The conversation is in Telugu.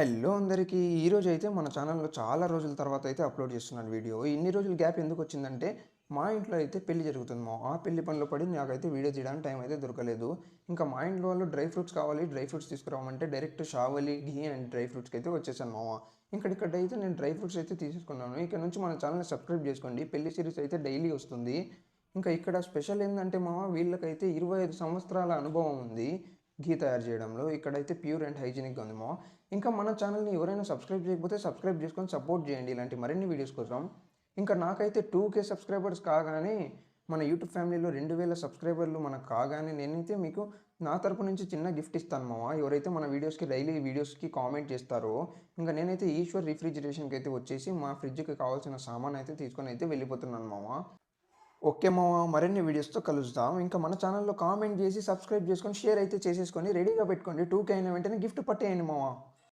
హలో అందరికీ. ఈరోజు అయితే మన ఛానల్లో చాలా రోజుల తర్వాత అయితే అప్లోడ్ చేస్తున్నాను వీడియో. ఇన్ని రోజులు గ్యాప్ ఎందుకు వచ్చిందంటే మా ఇంట్లో అయితే పెళ్ళి జరుగుతుంది. మా ఆ పెళ్ళి పనిలో పడి నాకైతే వీడియో తీయడానికి టైం అయితే దొరకలేదు. ఇంకా మా ఇంట్లో వాళ్ళు డ్రై ఫ్రూట్స్ కావాలి dry fruits తీసుకురావమంటే direct Shavali ghee and dry ఫ్రూట్స్కి అయితే వచ్చేసాను మామ ఇక్కడ అయితే నేను డ్రై ఫ్రూట్స్ అయితే తీసుకున్నాను. ఇక్కడ నుంచి మన ఛానల్ని సబ్స్క్రైబ్ చేసుకోండి. పెళ్ళి సిరీస్ అయితే డైలీ వస్తుంది. ఇంకా ఇక్కడ స్పెషల్ ఏంటంటే మామ వీళ్ళకైతే ఇరవై ఐదు సంవత్సరాల అనుభవం ఉంది. ఘీ తయారు చేయడంలో ఇక్కడైతే ప్యూర్ అండ్ హైజీనిక్గా ఉంది మా ఇంకా మన ఛానల్ని ఎవరైనా సబ్స్క్రైబ్ చేయకపోతే సబ్స్క్రైబ్ చేసుకొని సపోర్ట్ చేయండి. ఇలాంటి మరిన్ని వీడియోస్ కోసం. ఇంకా నాకైతే టూ కే సబ్స్క్రైబర్స్ కాగానే మన యూట్యూబ్ ఫ్యామిలీలో రెండు వేల సబ్స్క్రైబర్లు మనకు కాగానే నేనైతే మీకు నా తరపు నుంచి చిన్న గిఫ్ట్ ఇస్తాను మామ. ఎవరైతే మన వీడియోస్కి డైలీ వీడియోస్కి కామెంట్ చేస్తారో ఇంకా నేనైతే ఈశ్వర్ రిఫ్రిజిరేషన్కి అయితే వచ్చేసి మా ఫ్రిడ్జ్కి కావాల్సిన సామాన్ అయితే తీసుకొని అయితే వెళ్ళిపోతున్నాను మామ. ఓకే మా మరిన్ని వీడియోస్తో కలుస్తాం ఇంకా మన ఛానల్లో కామెంట్ చేసి సబ్స్క్రైబ్ చేసుకొని షేర్ అయితే చేసేసుకొని రెడీగా పెట్టుకోండి. టూ కే అయిన వెంటనే గిఫ్ట్ పట్టేయండి మావా.